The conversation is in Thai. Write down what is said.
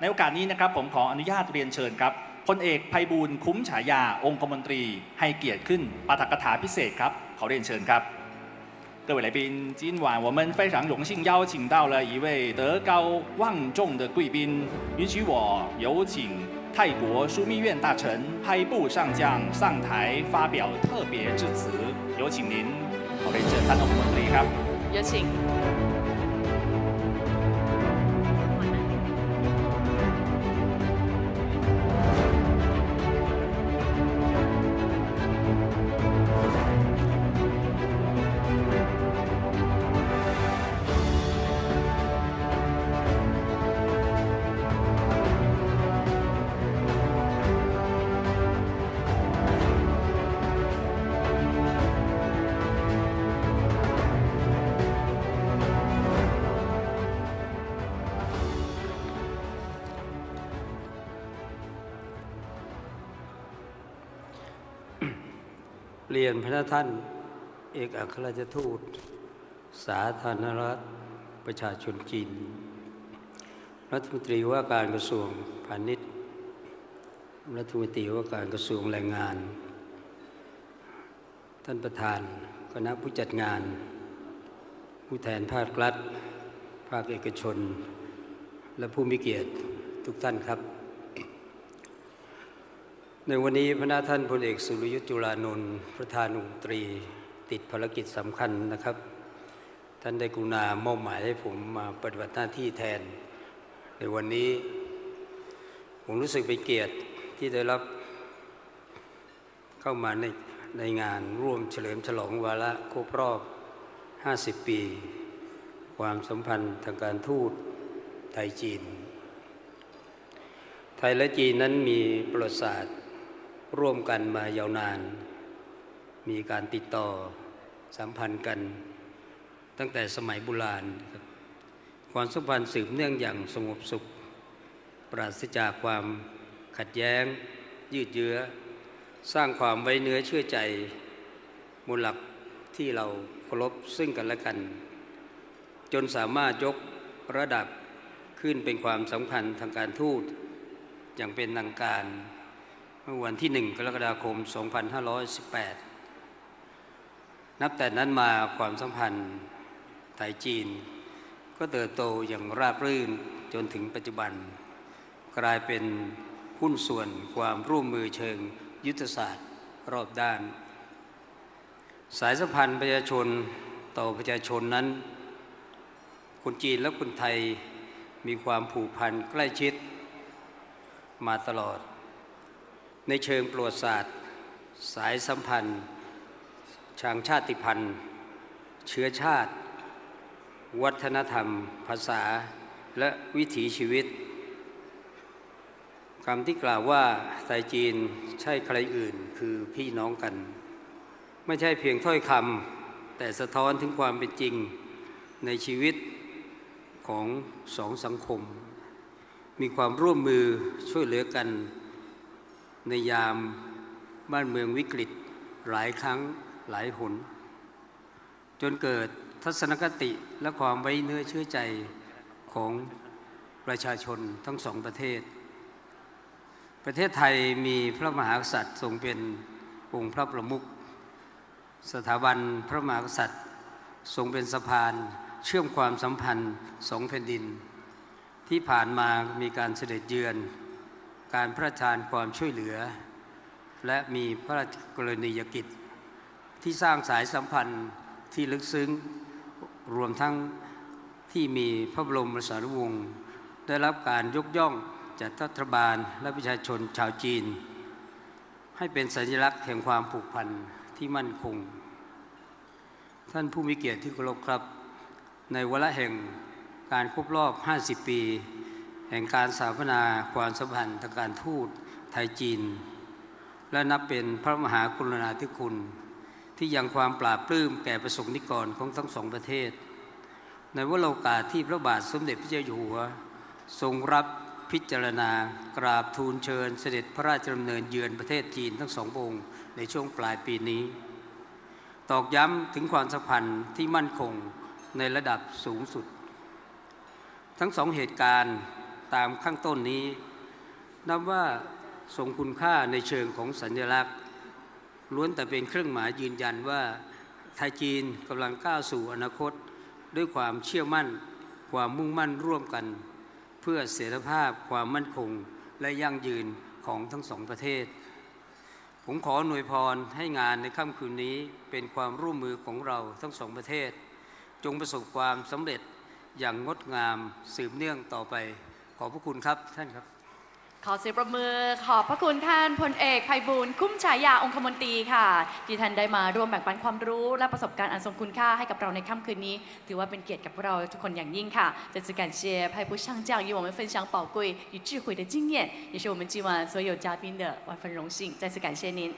ในโอกาสนี้นะครับผมขออนุญาตเรียนเชิญครับพลเอกไพบูลย์คุ้มฉายาองคมนตรี ให้เกียรติขึ้นปาฐกถาพิเศษครับ ขอเรียนเชิญครับ各位来宾，今晚我们非常荣幸邀请到了一位德高望重的贵宾，允许我有请泰国枢密院大臣派部上将上台发表特别致辞，有请您。ขอเรียนเชิญท่านองคมนตรีครับ 有请。 เรียนพระท่าน เอกอัครราชทูต สาธารณรัฐประชาชนจีน รัฐมนตรีว่าการกระทรวงพาณิชย์ รัฐมนตรีว่าการกระทรวงแรงงาน ท่านประธานคณะผู้จัดงาน ผู้แทนภาครัฐ ภาคเอกชน และผู้มีเกียรติทุกท่านครับ ในวันนี้พระนาท่านพลเอกสุรยุทธ์จุลานนท์ประธานองค์ตรี ติดภารกิจสำคัญนะครับ ท่านได้กรุณามอบหมายให้ผมมาปฏิบัติหน้าที่แทน ในวันนี้ ผมรู้สึกเป็นเกียรติที่ได้รับเข้ามาในในงานร่วมเฉลิมฉลองวาระครบรอบ 50 ปี ความสัมพันธ์ทางการทูตไทยจีน ไทยและจีนนั้นมีประวัติศาสตร์ ร่วมกันมายาวนาน มีการติดต่อสัมพันธ์กัน ตั้งแต่สมัยโบราณความสัมพันธ์สืบเนื่องอย่างสงบสุข ปราศจากความขัดแย้ง ยืดเยื้อ สร้างความไว้เนื้อเชื่อใจมูลหลักที่เราเคารพซึ่งกันและกัน จนสามารถยกระดับขึ้นเป็นความสำคัญทางการทูตอย่างเป็นทางการ เมื่อวันที่1กรกฎาคม 2518 นับแต่นั้นมาความสัมพันธ์ไทยจีน ก็เติบโตอย่างราบรื่นจนถึงปัจจุบัน กลายเป็นหุ้นส่วนความร่วมมือเชิงยุทธศาสตร์รอบด้าน สายสัมพันธ์ประชาชนต่อประชาชนนั้น คนจีนและคนไทยมีความผูกพันใกล้ชิดมาตลอด ในเชิงประวัติศาสตร์ สายสัมพันธ์ทางชาติพันธุ์ เชื้อชาติ วัฒนธรรม ภาษา และวิถีชีวิตคำที่กล่าวว่าไทยจีนใช่ใครอื่นคือพี่น้องกัน ไม่ใช่เพียงถ้อยคำแต่สะท้อนถึงความเป็นจริงในชีวิตของสองสังคม มีความร่วมมือช่วยเหลือกัน ในยามบ้านเมืองวิกฤตหลายครั้งหลายหน จนเกิดทัศนคติและความไว้เนื้อเชื่อใจของประชาชนทั้งสองประเทศ ประเทศไทยมีพระมหากษัตริย์ทรงเป็นองค์พระประมุขสถาบันพระมหากษัตริย์ทรงเป็นสะพานเชื่อมความสัมพันธ์สองแผ่นดิน ที่ผ่านมามีการเสด็จเยือน การพระราชทานความช่วยเหลือ และมีพระราชกรณียกิจ ที่สร้างสายสัมพันธ์ที่ลึกซึ้งรวมทั้งที่มีพระบรมสารวงศ์ได้รับการยกย่องจากรัฐบาลและประชาชนชาวจีน ให้เป็นสัญลักษณ์แห่งความผูกพันที่มั่นคง ท่านผู้มีเกียรติที่เคารพครับ ในวาระแห่งการครบรอบ 50 ปี แห่งการสถาปนาความสัมพันธ์ทางการทูตไทยจีน และนับเป็นพระมหากรุณาธิคุณ ที่ยังความปราบปลื้มแก่ประสงค์นิกรของทั้งสองประเทศ ในวโอกาสที่พระบาทสมเด็จพระเจ้าอยู่หัว ทรงรับพิจารณากราบทูลเชิญเสด็จพระราชดำเนินเยือนประเทศจีนทั้งสององค์ในช่วงปลายปีนี้ ตอกย้ำถึงความสัมพันธ์ที่มั่นคงในระดับสูงสุด ทั้งสองเหตุการณ์ ตามข้างต้นนี้ นับว่าทรงคุณค่าในเชิงของสัญลักษณ์ ล้วนแต่เป็นเครื่องหมายยืนยันว่าไทยจีนกำลังก้าวสู่อนาคต ด้วยความเชื่อมั่น ความมุ่งมั่นร่วมกัน เพื่อเสถีภาพความมั่นคงและยั่งยืนของทั้งสองประเทศ ผมขอหน่วยพรให้งานในค่ำคืนนี้เป็นความร่วมมือของเราทั้งสองประเทศ จงประสบความสำเร็จอย่างงดงามสืบเนื่องต่อไป ขอบพระคุณครับท่านครับ ขอเสียงประมือขอบพระคุณท่านพลเอกไพบูลย์คุ้มฉายาองคมนตรีค่ะ ที่ท่านได้มาร่วมแบ่งปันความรู้ และประสบการณ์อันทรงคุณค่าให้กับเราในค่ำคืนนี้ ถือว่าเป็นเกียรติกับพวกเราทุกคนอย่างยิ่งค่ะ再次感谢派部上将与我们分享宝贵与智慧的经验，也是我们今晚所有嘉宾的万分荣幸。再次感谢您。